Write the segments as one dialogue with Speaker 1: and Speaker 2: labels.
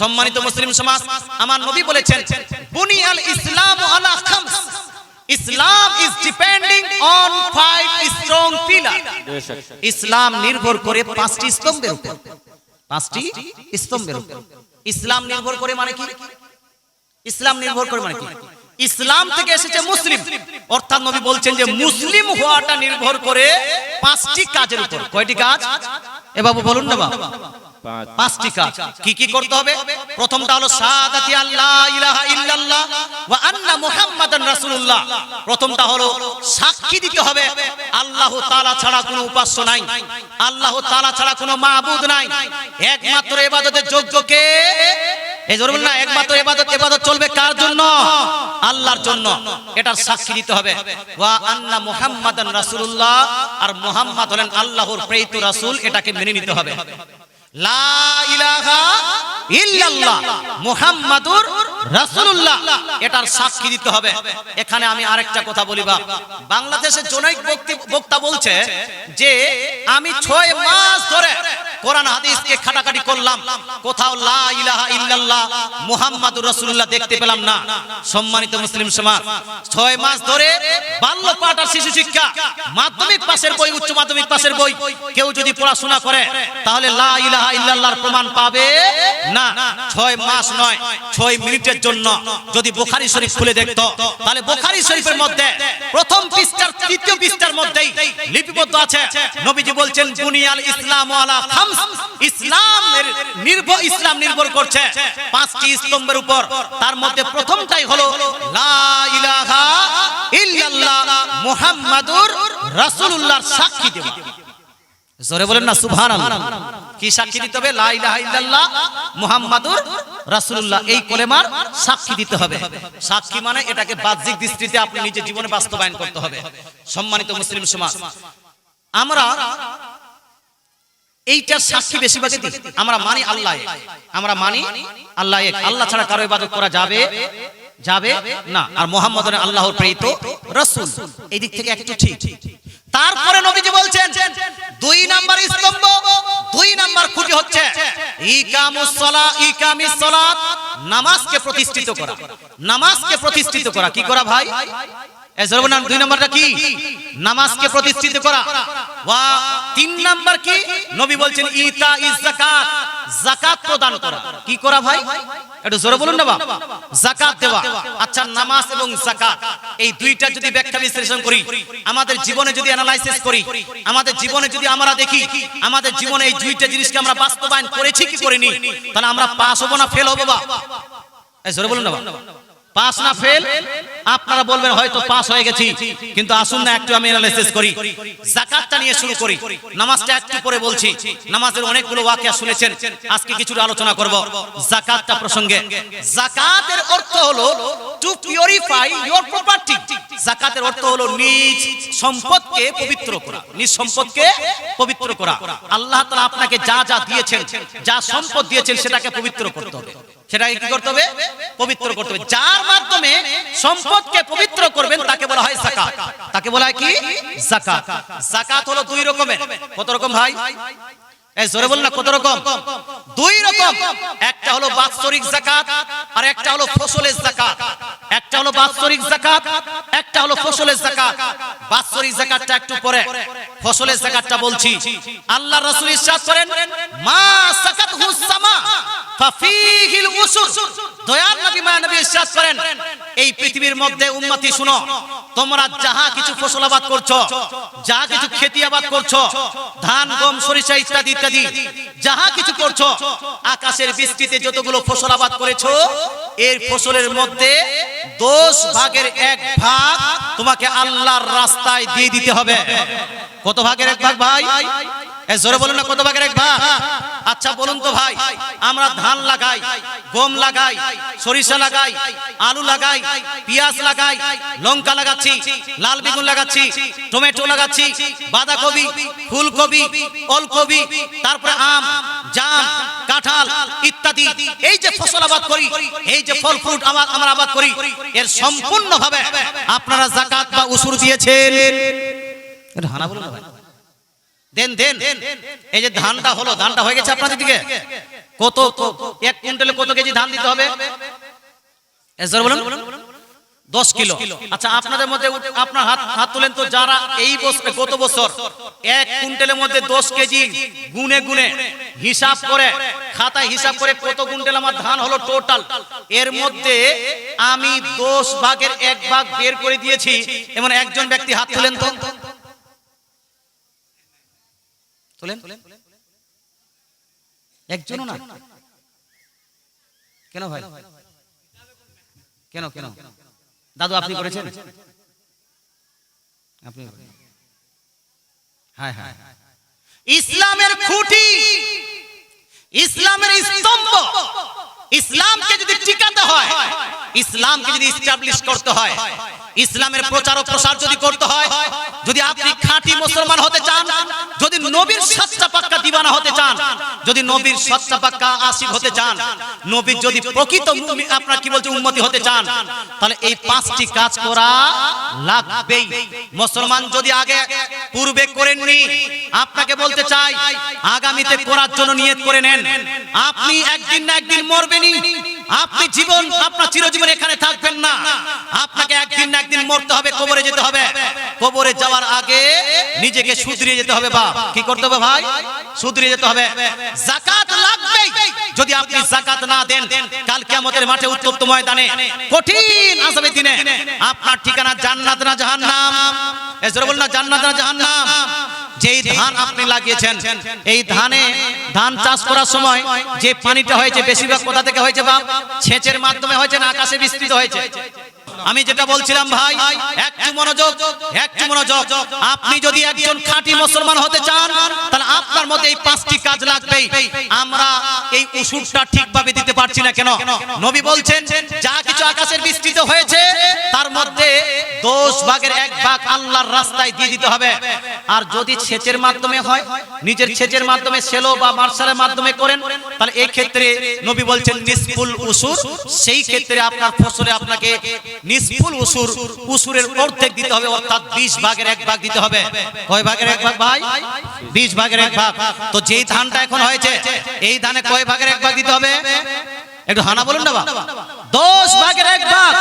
Speaker 1: সম্মানিত মুসলিম সমাজ, আমার নবী বলেছেন, বুনিয়াল ইসলাম আলা খামস। Islam is depending on five strong pillar ইসলাম নির্ভর করে পাঁচটি স্তম্ভের উপর। পাঁচটি স্তম্ভের উপর। ইসলাম নির্ভর করে মানে কি? ইসলাম নির্ভর করে মানে কি? ইসলাম থেকে এসেছে মুসলিম। অর্থাৎ নবী বলছেন যে মুসলিম হওয়াটা নির্ভর করে পাঁচটি কাজের উপর। কয়টি কাজ? এ বাবু বলুন না বাবা। পাঁচটি কাজ। কি কি করতে হবে? প্রথমটা হলো আল্লাহ ইলাহা ইল্লাল্লাহ ওয়া আন্না মুহাম্মাদান রাসূলুল্লাহ। প্রথমটা হলো সাক্ষী দিতে হবে। আল্লাহ তাআলা ছাড়া কোনো উপাস্য নাই। আল্লাহ তাআলা ছাড়া কোনো মাবুদ নাই। একমাত্র ইবাদতের যোগ্য কে? এই না, একমাত্র ইবাদত ইবাদত চলবে কার জন্য? আল্লাহর জন্য। এটার সাক্ষী দিতে হবে। ওয়া আন্না মুহাম্মাদান রাসূলুল্লাহ। আর মুহাম্মদ হলেন আল্লাহর প্রেরিত রাসূল। এটাকে মেনে নিতে হবে। এখানে আমি আরেকটা কথা বলি বা। বাংলাদেশের জনৈক বলছে যে, আমি ছয় মাস ধরে কোরআন হাদিসকে খাটাখাটি করলাম। কোথাও লা ইলাহা ইল্লাল্লাহ মুহাম্মাদুর রাসূলুল্লাহ দেখতে পেলাম না। সম্মানিত মুসলিম সমাজ, ছয় মাস ধরে বাল্য পাঠ আর শিশু শিক্ষা, মাধ্যমিক পাশের বই, উচ্চ মাধ্যমিক পাশের বই, কেউ যদি পড়াশোনা করে, তাহলে লা প্রমাণ পাবে না। ছয় মাস নয়, ছয় মিনিটের জন্য যদি বুখারী শরীফ খুলে দেখতো, তাহলে বুখারী শরীফের মধ্যে প্রথম পৃষ্ঠার, তৃতীয় পৃষ্ঠার মধ্যেই লিপিবদ্ধ আছে। নবীজি বলছেন, বুনিয়াল ইসলাম আলা ইসলামের নির্ভর ইসলাম নির্ভর করছে। পাঁচটি স্তম্ভের উপর। তার মধ্যে প্রথমটাই হলো সাক্ষী জোরে বলেন না কি সাক্ষী দিতে হবে? মুহাম্মাদুর এই কলেমার সাক্ষী দিতে হবে। সাক্ষী মানে এটাকে বাহ্যিক দৃষ্টিতে আপনি নিজের জীবনে বাস্তবায়ন করতে হবে। সম্মানিত মুসলিম সমাজ, আমরা এইটার সাক্ষী বেশিরভাগই দিই। আমরা মানি আল্লাহ আমরা মানি আল্লাহ আল্লাহ ছাড়া কারও ইবাদত করা যাবে? যাবে না। আর মোহাম্মদ আল্লাহর প্রেরিত রাসূল। এই দিক থেকে একটু ঠিক। তারপরে নবীজি বলছেন, দুই নাম্বার স্তম্ভ, দুই নাম্বার খুঁটি হচ্ছে ইকামিস সালাত নামাজকে প্রতিষ্ঠিত করা। নামাজকে প্রতিষ্ঠিত করা। কি করা ভাই? প্রতিষ্ঠিত করা। তিন নাম্বার ইতা প্রদান করা। ভাই? জোরে আচ্ছা নামাজ এবং এই দুইটা যদি বিশ্লেষণ করি, আমাদের জীবনে যদি অ্যানালাইসিস করি, আমাদের জীবনে যদি আমরা দেখি, আমাদের জীবনে এই দুইটা জিনিসকে আমরা বাস্তবায়ন করেছি কি করিনি, তাহলে আমরা পাস হব না ফেল হব বা জোরে বলুন না পাস না ফেল, আপনারা বলবেন হয়তো পাস হয়ে গেছি, কিন্তু আসুন না, একটু আমি অ্যানালাইসিস করি। যাকাতটা নিয়ে শুরু করি। নামাজটা একটু পরে বলছি। নামাজের অনেকগুলো ওয়াকিয়া শুনেছেন। আজকে কিছুটা আলোচনা করব যাকাতটা প্রসঙ্গে। যাকাতের অর্থ হলো টু পিউরিফাই ইওর প্রপার্টি যাকাতের অর্থ হলো নিজ সম্পদকে পবিত্র করা। নিজ সম্পদকে পবিত্র করা। আল্লাহ তাআলা আপনাকে যা যা দিয়েছেন, যা সম্পদ দিয়েছেন, সেটাকে পবিত্র করতে হবে। সেটাকে কি করতে হবে? পবিত্র করতে হবে। যার মাধ্যমে সম্পদকে পবিত্র করবেন, তাকে বলা হয় যাকাত। তাকে বলা হয় কি? যাকাত। যাকাত হলো দুই রকমের। কত রকম ভাই? এই জোরে বল না, কত রকম? দুই রকম। একটা হলো বাৎসরিক যাকাত আর একটা হলো ফসলের যাকাত। একটা হলো বাৎসরিক যাকাত, একটা হলো ফসলের যাকাত। বাৎসরিক যাকাতটা একটু পরে। ফসলের যাকাতটা বলছি। আল্লাহ রাসূল ইরশাদ করেন, মা সাকাত হুসামা করেন, এই পৃথিবীর মধ্যে তোমরা যাহা কিছু ফসল আবাদ কিছু আবাদ করছ, ধান, গম, সরিষা ইত্যাদি ইত্যাদি, যাহা কিছু করছ, আকাশের বৃষ্টিতে যতগুলো ফসল আবাদ করেছ, এর ফসলের মধ্যে দশ ভাগের এক ভাগ তোমাকে আল্লাহর রাস্তায় দিয়ে দিতে হবে। কত ভাগের এক ভাগ ভাই? জোরে বলুন না, কত ভাগের এক ভাগ? আচ্ছা বলুন তো ভাই, আমরা ধান লাগাই, গম লাগাই, সরিষা লাগাই, আলু লাগাই, পেঁয়াজ লাগাই, লঙ্কা লাগাচ্ছি, লাল বেগুন লাগাচ্ছি, টমেটো লাগাচ্ছি, বাঁধাকপি, ফুলকপি, ওলকপি, তারপরে আম, জাম, কাঁঠাল ইত্যাদি। এই যে ফসল আবাদ করি, এই যে ফল ফ্রুট আমার আমরা আবাদ করি, এর সম্পূর্ণভাবে আপনারা জাকাত বা উসুর দিয়েছেন। এটা হানা বলুন দেন দেন। এই যে ধানটা হলো, ধানটা হয়ে গেছে আপনাদের দিকে। কত এক কুইন্টালে কত কেজি ধান দিতে হবে? দশ কিলো। আচ্ছা আপনাদের মধ্যে আপনার হাত হাত তুলেন তো যারা এই বছর গত বছর এক কুইন্টালের মধ্যে দশ কেজি গুনে গুনে হিসাব করে, খাতায় হিসাব করে কত কুইন্টাল আমার ধান হলো টোটাল এর মধ্যে আমি দশ ভাগের এক ভাগ বের করে দিয়েছি। এমন একজন ব্যক্তি হাত তুলেন তো। তুলেন। একজনও না? কেন ভাই? কেন কেন? দাদু আপনি করেছেন? আপনি হ্যাঁ হ্যাঁ। ইসলামের খুঁটি ইসলামের স্তম্ভ। ইসলামকে যদি টিকাতে হয় ইসলামকে যদি ইস্টাবলিশ করতে হয় ইসলামের প্রচার ও প্রসার যদি করতে হয় যদি আপনি খাঁটি মুসলমান হতে চান যদি নবীর সচ্চা পাক্কা দিবানা হতে চান যদি নবীর সচ্চা পাক্কা আশিক হতে চান নবীর যদি প্রকৃত আপনার কি বলছে উন্মতি হতে চান? তাহলে এই পাঁচটি কাজ করা লাগবেই। মুসলমান যদি আগে পূর্বে করেননি আপনাকে বলতে চাই আগামীতে করার জন্য নিয়ত করে নেন। আপনি একদিন না একদিন মরবেনই। আপনি জীবন আপনার চিরজীবন এখানে থাকবেন না আপনাকে একদিন না একদিন মরতে হবে, কবরে যেতে হবে। কবরে যাওয়ার আগে নিজেকে সুধরিয়ে যেতে হবে, বাপ। কি করতে হবে, ভাই? সুধরিয়ে যেতে হবে। জাকাত লাগবেই। যদি আপনি জাকাত না দেন, কাল কিয়ামতের মাঠে উত্তপ্ত ময়দানে কঠিন আযাবের দিনে আপনার ঠিকানা জান্নাত না জাহান্নাম? এজরে বলুন না, জান্নাত না জাহান্নাম? যেই ধান আপনি লাগিয়েছেন, এই ধানে ধান চাষ করার সময় যে পানিটা হয়েছে, বেশিরভাগ কোথা থেকে হয়েছে, বাপ? সেচের মাধ্যমে হয়েছে না আকাশে বিস্তৃত হয়েছে? আমি যেটা বলছিলাম ভাই একটু মনোযোগ একটু মনোযোগ। আপনি যদি একজন খাঁটি মুসলমান হতে চান তাহলে আপনার মধ্যে এই পাঁচটি কাজ লাগবে আমরা এই উসুরটা ঠিকভাবে দিতে পারছি না কেন? নবী বলছেন, যা কিছু আকাশের বিস্তৃত হয়েছে, তার মধ্যে দশ ভাগের এক ভাগ আল্লাহর রাস্তায় দিয়ে দিতে হবে। আর যদি সেচের মাধ্যমে হয়, নিজের সেচের মাধ্যমে সেলো বা মার্শালের মাধ্যমে করেন, তাহলে এই ক্ষেত্রে নবী বলছেন নিসফুল উসুর সেই ক্ষেত্রে আপনার ফসলে আপনাকে নিসফুল উসুর উসুরের অর্ধেক দিতে হবে, অর্থাৎ 20 ভাগের এক ভাগ দিতে হবে। কয় ভাগের এক ভাগ ভাই? 20 ভাগের এক ভাগ। তো যেই ধানটা এখন হয়েছে, এই ধানে কয় ভাগের এক ভাগ দিতে হবে। একটু হানা বলুন না বাবা দশ ভাগের এক ভাগ।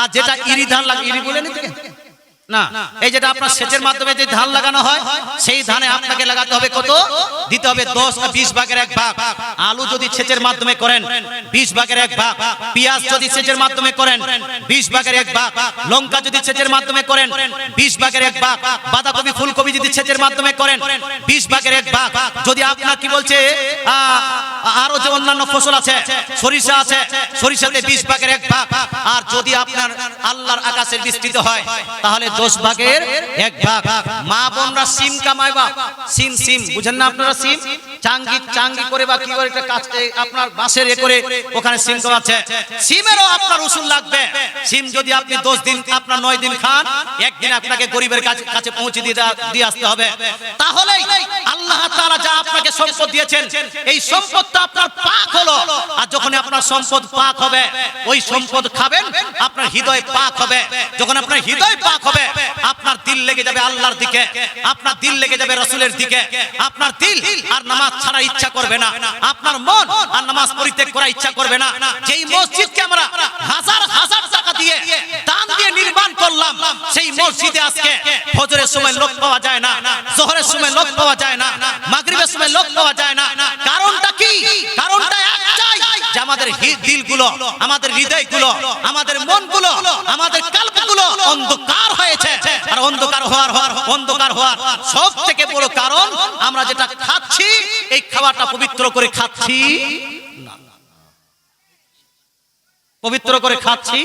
Speaker 1: আর যেটা ইরি ধান লাগে, ইরি বলে নিতে না এই যেটা আপনার সেচের মাধ্যমে যে ধান লাগানো হয় সেই ধানে আপনাকে লাগাতে হবে কত? দিতে হবে দশ বিশ ভাগের এক ভাগ। আলু যদি সেচের মাধ্যমে করেন বিশ ভাগের এক ভাগ। পেঁয়াজ যদি সেচের মাধ্যমে করেন বিশ ভাগের এক ভাগ। লঙ্কা যদি সেচের মাধ্যমে করেন বিশ ভাগের এক ভাগ। বাঁধাকপি ফুলকপি যদি সেচের মাধ্যমে করেন বিশ ভাগের এক ভাগ। যদি আপনার কি বলছে আরও যে অন্যান্য ফসল আছে সরিষা আছে সরিষাতে বিশ ভাগের এক ভাগ আর যদি আপনার আল্লাহর আকাশের বিস্তৃত হয় তাহলে দশ ভাগের এক ভাগ। মা বোনরা সিম কামায় বা সিম সিম। বুঝেন না আপনারা সিম? চাঙ্গি চাঙ্গি করে বা কি করে একটা কাজ আপনার বাঁশের এ করে ওখানে সিম কামাচ্ছে সিমেরও আপনার উসুল লাগবে। সিম যদি আপনি দশ দিন, আপনার নয় দিন খান, একদিন আপনাকে গরিবের কাছে কাছে পৌঁছে দিয়ে দিয়ে আসতে হবে। তাহলেই আল্লাহ তাআলা যা আপনাকে সম্পদ দিয়েছেন, এই সম্পদটা আপনার পাক হলো। আর যখন আপনার সম্পদ পাক হবে, ওই সম্পদ খাবেন, আপনার হৃদয় পাক হবে। যখন আপনার হৃদয় পাক হবে, আপনার দিল লেগে যাবে আল্লাহর দিকে, আপনার দিল লেগে যাবে রসুলের দিকে। আপনার দিল আর নামাজ ছাড়া ইচ্ছা করবে না। আপনার মন আর নামাজ পরিত্যাগ করা ইচ্ছা করবে না। যেই মসজিদকে আমরা হাজার হাজার টাকা দিয়ে দান দিয়ে নির্মাণ করলাম, সেই মসজিদে আজকে ফজরের সময় লোক পাওয়া যায় না, জোহরের সময় লোক পাওয়া যায় না, মাগরিবের সময় লোক পাওয়া যায় না। কারণটা কি? কারণটা একটাই, যে আমাদের দিলগুলো, আমাদের হৃদয়গুলো, আমাদের মনগুলো, আমাদের কাল্পগুলো অন্ধকার হয়েছে। আর অন্ধকার হওয়ার হওয়ার অন্ধকার হওয়ার সব থেকে বড় কারণ আমরা যেটা খাচ্ছি, এই খাবারটা পবিত্র করে খাচ্ছি পবিত্র করে খাচ্ছি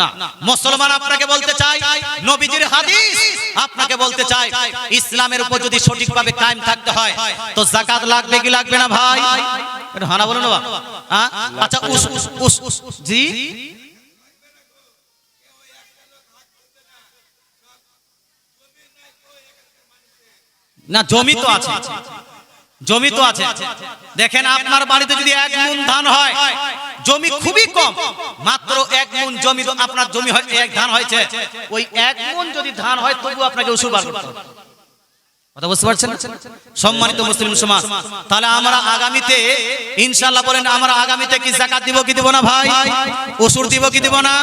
Speaker 1: না। মুসলমান আপনাকে বলতে চাই নবীজির হাদিস আপনাকে বলতে চাই ইসলামের উপর যদি সঠিকভাবে কায়েম থাকতে হয়, তো জাকাত লাগবে কি লাগবে না ভাই? হানা বলুন না? আচ্ছা উস উস উস, জি? না, জমি তো আছে। জমি তো আছে। দেখেন আপনার বাড়িতে যদি এক মুন ধান হয়, জমি খুবই কম। মাত্র এক মুন জমি, আপনার জমি হয় এক ধান হয়েছে। ওই এক মুন যদি ধান হয় তবু আপনাকে উসুবার করতে হবে। কথা বুঝতে পারছেন? সম্মানিত মুসলিম সমাজ, তাহলে আমরা আগামীতে, ইনশাআল্লাহ বলেন, আমরা আগামীতে কি জাকাত দিব, কি দিব না ভাই? ওসুর দিব, কি দিব না?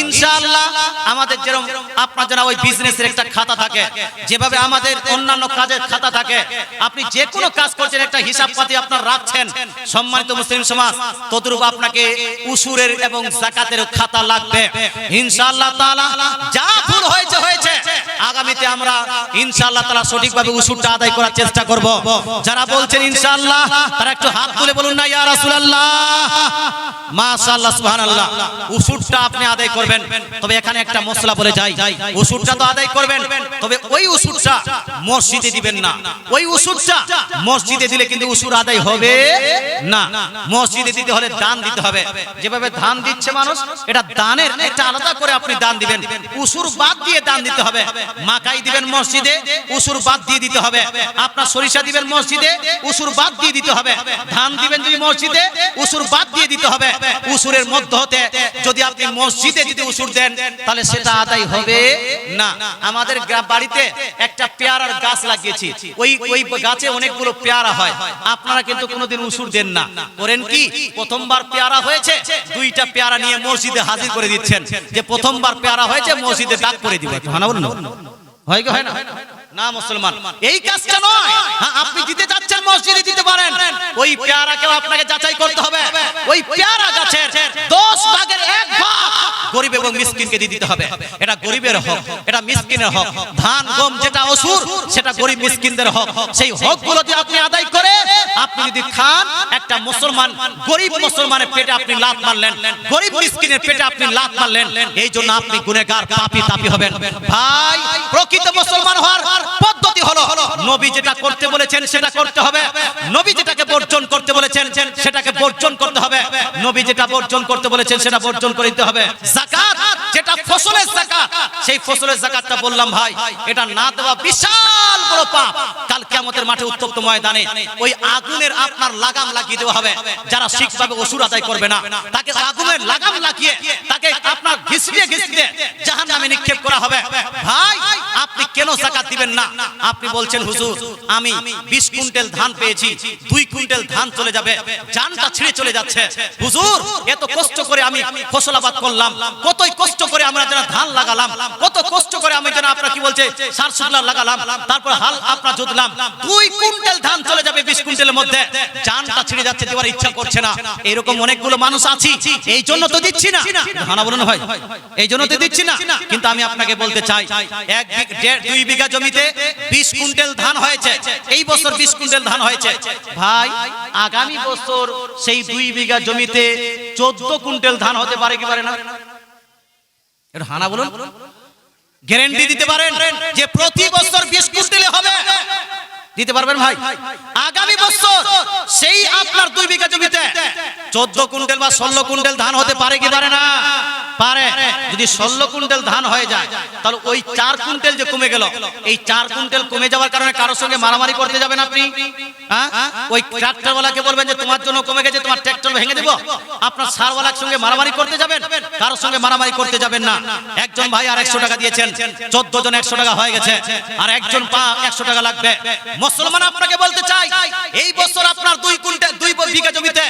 Speaker 1: ইনশাআল্লাহ আমাদের যেরকম আপনার যারা ওই বিজনেসের একটা খাতা থাকে, যেভাবে আমাদের অন্যান্য কাজের খাতা থাকে, আপনি যে কোনো কাজ করছেন, একটা হিসাব পাতি আপনার রাখছেন। সম্মানিত মুসলিম সমাজ ততরূপ আপনাকে উসুরের এবং জাকাতের খাতা লাগবে। ইনশাআল্লাহ তাআলা, যা ভুল হয়েছে হয়েছে। আগামীতে আমরা ইনশাআল্লাহ তাআলা সঠিকভাবে উসুরটা আদায় করার চেষ্টা করব। যারা বলছেন, ইনশাআল্লাহ, তারা একটু হাত তুলে বলুন না, ইয়া রাসূলুল্লাহ। মাশাআল্লাহ, সুবহানাল্লাহ। উসুরটা আপনি আদায় করবেন। তবে এখানে একটা মশলা বলে যাই। উসুরটা তো আদায় করবেন। তবে ওই উসুরটা মসজিদে দিবেন না। ওই উসুরটা মসজিদে দিলে কিন্তু উসুর আদায় হবে না। মসজিদে দিতে হলে দান দিতে হবে। যেভাবে ধান দিচ্ছে মানুষ, এটা দানের একটা আলাদা করে আপনি দান দিবেন। উসুর বাদ দিয়ে দান দিতে হবে। মাকাই দিবেন মসজিদে উসুর বাদ দিয়ে দিতে হবে। আপনার সরিষা দিবেন মসজিদে, উসুর বাদ দিয়ে দিতে হবে। ধান দিবেন যদি মসজিদে, উসুর বাদ দিয়ে দিতে হবে। উসুরের মধ্য হতে যদি আপনি মসজিদে যদি উসুর দেন, তাহলে সেটা আদায় হবে না। আমাদের বাড়িতে একটা পেয়ারার গাছ লাগিয়েছি। ওই ওই গাছে অনেকগুলো পেয়ারা হয়। আপনারা কিন্তু কোনোদিন উসুর দেন না। করেন কি? প্রথমবার পেয়ারা হয়েছে, দুইটা পেয়ারা নিয়ে মসজিদে হাজির করে দিচ্ছেন। যে প্রথমবার পেয়ারা হয়েছে, মসজিদে ডাক করে দিব? হয় কি, হয় না? না মুসলমান। এই কাজটা নয়। হ্যাঁ, আপনি দিতে যাচ্ছেন মসজিদে দিতে পারেন। ওই পেয়ারাকেও আপনাকে যাচাই করতে হবে। ওই পেয়ারা গাছের দশ ভাগের এক ভাগ গরিব এবং মিসকিনকে দিয়ে দিতে হবে। এটা গরিবের হক এটা মিসকিনের হক। ধান গম যেটা অসুর সেটা গরিব মিসকিনদের হক। সেই হকগুলো যদি আপনি আদায় করে আপনি যদি খান একটা মুসলমান গরিব মুসলমানের পেটে আপনি লাত মারলেন গরিব মিসকিনের পেটে আপনি লাত মারলেন এই জন্য আপনি গুনেগার পাপি তাপি হবেন ভাই প্রকৃত মুসলমান হওয়ার পদ্ধতি হলো, নবী যেটা করতে বলেছেন সেটা করতে হবে। নবী যেটাকে বর্জন করতে বলেছেন সেটাকে বর্জন করতে হবে। নবী যেটা বর্জন করতে বলেছেন সেটা বর্জন হবে। যেটা ফসলের সেই ফসলের বললাম ভাই, এটা না দেওয়া বিশাল বড় পাপ। কাল কিয়ামতের মাঠে উত্তপ্ত ময়দানে ওই আগুনের আপনার লাগাম লাগিয়ে দেওয়া হবে। যারা শিখভাবে অসুর আদায় করবে না, তাকে আগুনের লাগাম লাগিয়ে তাকে আপনার ঘিসড়িয়ে ঘিসড়িয়ে নিক্ষেপ করা হবে। ভাই, আপনি কেন যাকাত দিবেন না। আপনি বলছেন, হুজুর, আমি 20 কুইন্টাল ধান পেয়েছি, দুই কুইন্টাল ধান চলে যাবে জানটা ছিঁড়ে চলে যাচ্ছে। হুজুর, এত কষ্ট করে আমি ফসল আবাদ করলাম, কতই কষ্ট করে আমরা যেন ধান লাগালাম, কত কষ্ট করে আমি যেন আপনার কি বলছে, সার শুকলা লাগালাম, তারপর হাল আপনার জুতলাম, দুই কুইন্টাল ধান চলে যাবে 20 কুইন্টালের মধ্যে। জানটা ছিঁড়ে যাচ্ছে দেওয়ার ইচ্ছা করছে না। এরকম অনেকগুলো মানুষ আছি, এই জন্য তো দিচ্ছি না। ধানা বলুন ভাই, এই জন্য তো দিচ্ছি না। কিন্তু আমি আপনাকে বলতে চাই, এক দুই বিঘা জমিতে বিশ কুইন্টাল ধান হয়েছে। এই বছর বিশ কুইন্টাল ধান হয়েছে। ভাই, আগামী বছর সেই দুই বিঘা জমিতে চোদ্দ কুইন্টাল ধান হতে পারে কি পারে না? হানা বলুন। গ্যারেন্টি দিতে পারেন যে প্রতি বছর বিশ হবে। দিতে পারবেন ভাই? আগামী বছর সেই আপনার দুই বিঘা জমিতে চোদ্দ কুইন্টাল বা ষোলো কুইন্টাল ধান হতে পারে কি পারে না? পারে, যদি ষোলো কুইন্টাল ধান হয়ে যায়, তাহলে ওই চার কুইন্টাল যে কমে গেল, এই চার কুইন্টাল কমে যাওয়ার কারণে কারোর সঙ্গে মারামারি করতে যাবেন আপনি? হ্যাঁ? ওই ট্রাক্টরওয়ালাকে বলবেন যে তোমার জন্য কমে গেছে, তোমার ট্রাক্টর ভেঙে দেবো। আপনার সারওয়ালার সঙ্গে মারামারি করতে যাবেন, কারোর সঙ্গে মারামারি করতে যাবেন না। একজন ভাই আর একশো টাকা দিয়েছেন, চোদ্দ জন একশো টাকা হয়ে গেছে, আর একজন পা একশো টাকা লাগবে। মুসলমান আপনাকে বলতে চাই, এই বছর আপনার দুই কুইন্টাল, দুই বিঘা জমিতে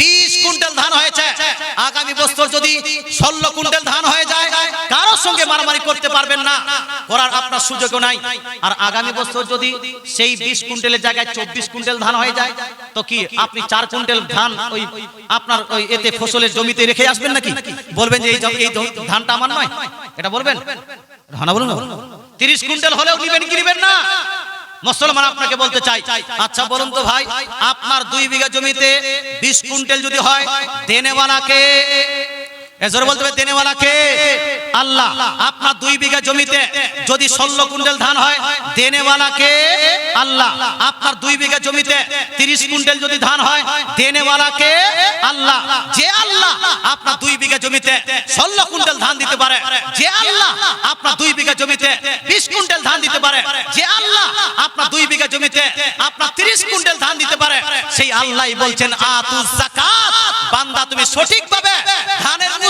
Speaker 1: বিশ কুইন্টাল ধান হয়েছে। আগামী বছর যদি ষোলো কুইন্টাল ধান হয়ে যায়, কারোর সঙ্গে মারামারি করতে পারবেন না। করার আপনার সুযোগও নাই। আর আগামী বছর যদি সেই বিশ কুইন্টালের জায়গায় চব্বিশ কুইন্টাল ধান হয়ে যায়, তো কি আপনি চার কুইন্টাল ধান ওই আপনার ওই এতে ফসলের জমিতে রেখে আসবেন নাকি? বলবেন যে এই ধানটা আমার নয়। এটা বলবেন? ধানা বলুন। তিরিশ কুইন্টাল হলেও নিবেন কি নিবেন না? মুসলমান আপনাকে বলতে চাই আচ্ছা বলুন তো ভাই, আপনার দুই বিঘা জমিতে বিশ কুইন্টাল যদি হয়, দেনেওয়ালাকে এজোর আল্লাহ ধান আল্লাহ আল্লাহ আল্লাহ দিতে পারে আল্লাহ আল্লাহ সেই আল্লাহই বলছেন ধানের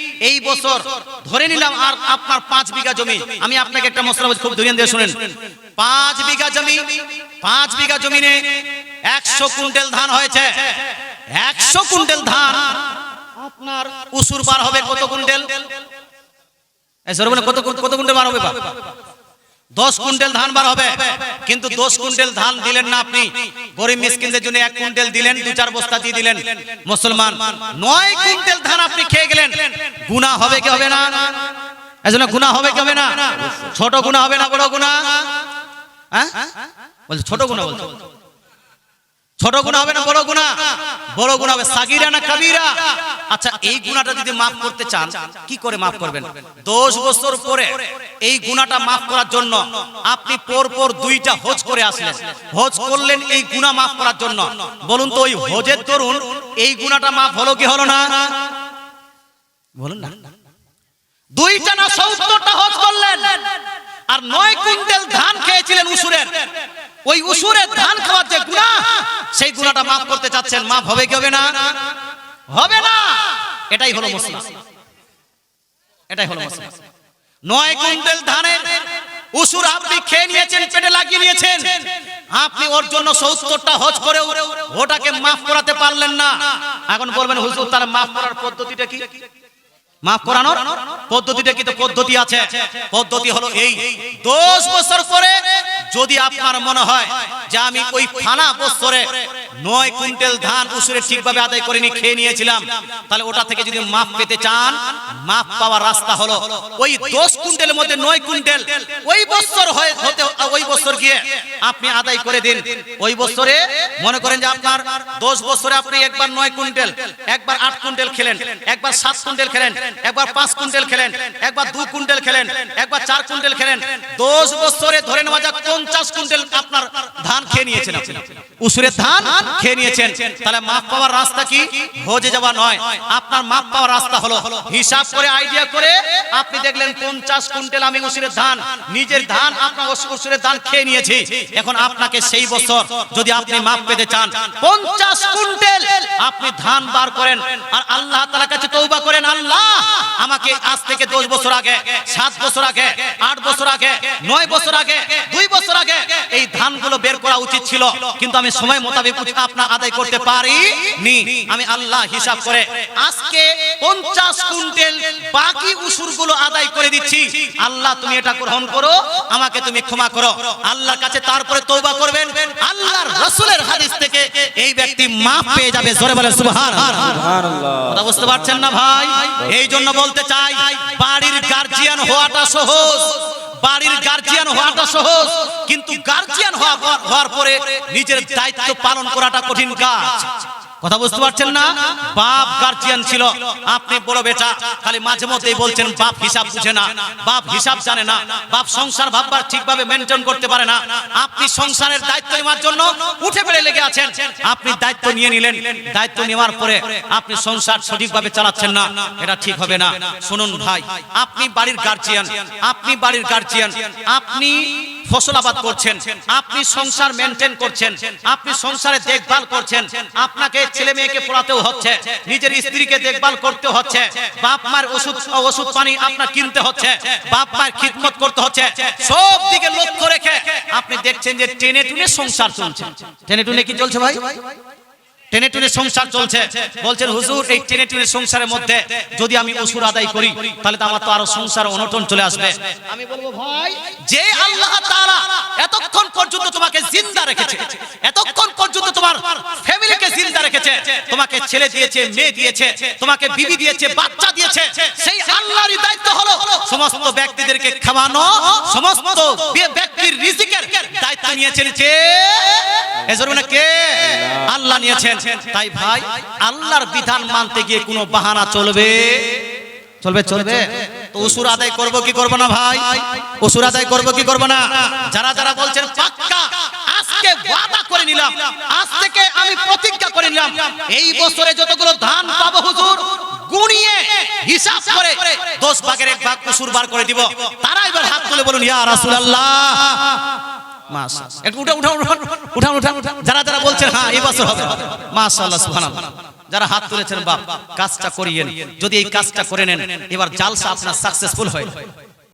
Speaker 2: এই
Speaker 1: বছর ধরে নিলাম আর আপনার পাঁচ বিঘা জমি। আমি আপনাকে একটা মশলা খুব ধরিয়ে দিয়ে শুনেন। পাঁচ বিঘা জমি, পাঁচ বিঘা জমিনে একশো কুইন্টাল ধান হয়েছে। একশো কুইন্টাল ধান আপনার উসুর পার হবে কত কুইন্টাল? কত কত কুইন্টাল বার হবে? দশ কুইন্টাল ধান বার হবে। কিন্তু দশ কুইন্টাল ধান দিলেন না আপনি। গরিব মিসকিনদের জন্য এক কুইন্টাল দিলেন, দু চার বস্তা দিয়ে দিলেন। মুসলমান, নয় কুইন্টাল ধান আপনি খেয়ে গেলেন। গুনাহ হবে কি হবে না? এজন্য গুনাহ হবে কি হবে না? ছোট গুনাহ হবে না, বড় গুনাহ হ্যাঁ? বলছে, ছোট গুনাহ বলছে। ছোট গুণা হবে না বড় গুণা বড় গুণা হবে। সাগিরা না কাবিরা? আচ্ছা এই গুণাটা যদি মাফ করতে চান, কি করে মাফ করবেন? দশ বছর পরে এই গুণাটা মাফ করার জন্য আপনি পর পর দুইটা হজ করে আসলেন। হজ করলেন এই গুণা মাফ করার জন্য। বলুন তো, ওই হজের তরুণ, এই গুণাটা মাফ হলো কি হলো না? বলুন না। দুইটা না সত্তরটা হজ করলেন। আর নয় কুইন্টাল ধান খেয়েছিলেন উসুরের। ওই উসুরের ধান খাওয়ার যে গুণা, সেই গুণাটা মাফ করতে চাচ্ছেন, মাফ হবে কি হবে না? হবে না! এটাই হলো মশলা এটাই হলো মশলা নয় কুইন্টাল ধানের উসুর আপনি খেয়ে নিয়েছেন, পেটে লাগিয়ে নিয়েছেন। আপনি ওর জন্য সত্তরটা হজ করে ওটাকে মাফ করাতে পারলেন না। এখন বলবেন, হুজুর, তার মাফ করার পদ্ধতিটা কি? মাফ করানোর পদ্ধতিটা কিন্তু পদ্ধতি আছে। পদ্ধতি হলো এই। দশ বছর পরে যদি আপনার মনে হয় যে আমি ওই ফানা বছরে নয় কুইন্টাল ধান উসুরে ঠিকভাবে আদায় করিনি, খেয়ে নিয়েছিলাম, তাহলে ওটা থেকে যদি মাপ পেতে চান মাপ পাওয়ার রাস্তা হলো ওই দশ কুইন্টালের মধ্যে নয় কুইন্টাল ওই বছর হয়ে, হতে ওই বছর গিয়ে আপনি আদায় করে দিন। ওই বছরে মনে করেন যে আপনার দশ বছরে আপনি একবার নয় কুইন্টাল, একবার আট কুইন্টাল খেলেন, একবার সাত কুইন্টাল খেলেন একবার পাঁচ কুইন্টাল খেলেন, একবার দু কুইন্টাল খেলেন, একবার চার কুইন্টাল খেলেন। দশ বছরে ধরে নেওয়া যাক পঞ্চাশ কুইন্টাল আপনার ধান খেয়ে নিয়েছেন আপনি। উসুরের ধান খেয়ে নিয়েছেন। তাহলে মাপ পাওয়ার রাস্তা কি? হজে যাওয়া নয়। আপনার মাপ পাওয়ার রাস্তা হলো, হিসাব করে আইডিয়া করে আপনি দেখলেন পঞ্চাশ আমি উসুরের ধান, নিজের ধান আপনার উসুরের ধান খেয়ে নিয়েছি। এখন আপনাকে সেই বছর যদি আপনি মাপ পেতে চান, পঞ্চাশ আপনি ধান বার করেন। আর আল্লাহ তাআলার কাছে তৌবা করেন, আল্লাহ আমাকে আজ থেকে দশ বছর আগে, সাত বছর আগে, আট বছর আগে, নয় বছর আগে দুই বছর আগে এই ধানগুলো বের করা উচিত ছিল কিন্তু আমি সময় মোতাবেক আপনার আদায় করতে পারি নি আমি আল্লাহ হিসাব করে আজকে পঞ্চাশ কুইন্টাল বাকি উসুরগুলো আদায় করে দিচ্ছি। আল্লাহ তুমি এটা গ্রহণ করো আমাকে তুমি ক্ষমা করো। আল্লাহর কাছে তারপরে তৌবা করবেন। আল্লাহর রসুলের হাদিস থেকে এই ব্যক্তি মাফ পেয়ে যাবে জোরে বলে সুবহান কথা বুঝতে পারছেন না ভাই? এই জন্য বলতে চাই বাড়ির গার্জিয়ান হওয়াটা সহজ। বাড়ির গার্জিয়ান হওয়াটা সহজ কিন্তু গার্জিয়ান হওয়া হওয়ার পরে নিজের দায়িত্ব পালন করাটা কঠিন কাজ। কথা বুঝতে পারছেন না? বাপ গার্জিয়ান ছিল। আপনি বড় বেটা। খালি মাঝে মধ্যেই বলছেন, বাপ হিসাব বুঝে না। বাপ হিসাব জানে না। বাপ সংসার ভাববার ঠিকভাবে মেনটেন করতে পারে না। আপনি সংসারের দায়িত্ব নেওয়ার জন্য উঠে পড়ে লেগে আছেন। আপনি দায়িত্ব নিয়ে নিলেন। দায়িত্ব নেওয়ার পরে আপনি সংসার সঠিকভাবে চালাচ্ছেন না। এটা ঠিক হবে না। শুনুন ভাই, আপনি বাড়ির গার্জিয়ান আপনি বাড়ির গার্জিয়ান আপনি ফসল আবাদ করছেন, আপনি সংসার মেনটেন করছেন, আপনি সংসারে দেখভাল করছেন, আপনাকে ছেলে মেয়েকে পড়াতেও হচ্ছে, নিজের স্ত্রীকে দেখভাল করতে হচ্ছে, বাপ মার ওষুধ ওষুধ পানি আপনার কিনতে হচ্ছে, বাপ মার খিদমত করতে হচ্ছে, সব দিকে লক্ষ্য রেখে আপনি দেখছেন যে টেনে টুনে সংসার চলছে। টেনে টুনে কি চলছে ভাই? টেনে টুনে সংসার চলছে। বলছেন, হুজুর, এই টেনে টুনে সংসারের মধ্যে যদি আমি উসুর আদায় করি, তাহলে তো আমার তো আরও সংসার অনটন চলে আসবে। আমি বলব, ভাই, যে আল্লাহ তাআলা এতক্ষণ পর্যন্ত তোমাকে জিন্দা রেখেছে, এতক্ষণ পর্যন্ত তোমার ফ্যামিলিকে জিন্দা রেখেছে, তোমাকে ছেলে দিয়েছে, মেয়ে দিয়েছে, তোমাকে বিবি দিয়েছে, বাচ্চা দিয়েছে, সেই আল্লাহরই দায়িত্ব হলো সমস্ত ব্যক্তিদেরকে খাওয়ানো, সমস্ত ব্যক্তির রিজিকের দায়িত্ব নিয়েছেন কে? এজন্য কে? আল্লাহ নিয়েছেন। তাই ভাই, আল্লাহর বিধান মানতে গিয়ে কোনো বাহানা চলবে? চলবে চলবে। তো উসুর আদায় করব কি করব না ভাই? উসুর আদায় করব কি করব না? যারা যারা বলছেন, পাক্কা, আজকে ওয়াদা করে নিলাম, আজ থেকে আমি প্রতিজ্ঞা করে নিলাম, এই বছরে যতগুলো ধান পাবো হুজুর, গুনিয়ে হিসাব করে দশ ভাগের এক ভাগ কুসুর বার করে দিব। তারা এবার হাত তুলে বলুন, ইয়া রাসূলুল্লাহ যারা বলছেন হ্যাঁ এই হবে। যারা হাত তুলেছেন, বাপ, কাজটা যদি এই কাজটা করে নেন, এবার জালসা আপনার সাকসেসফুল হয়।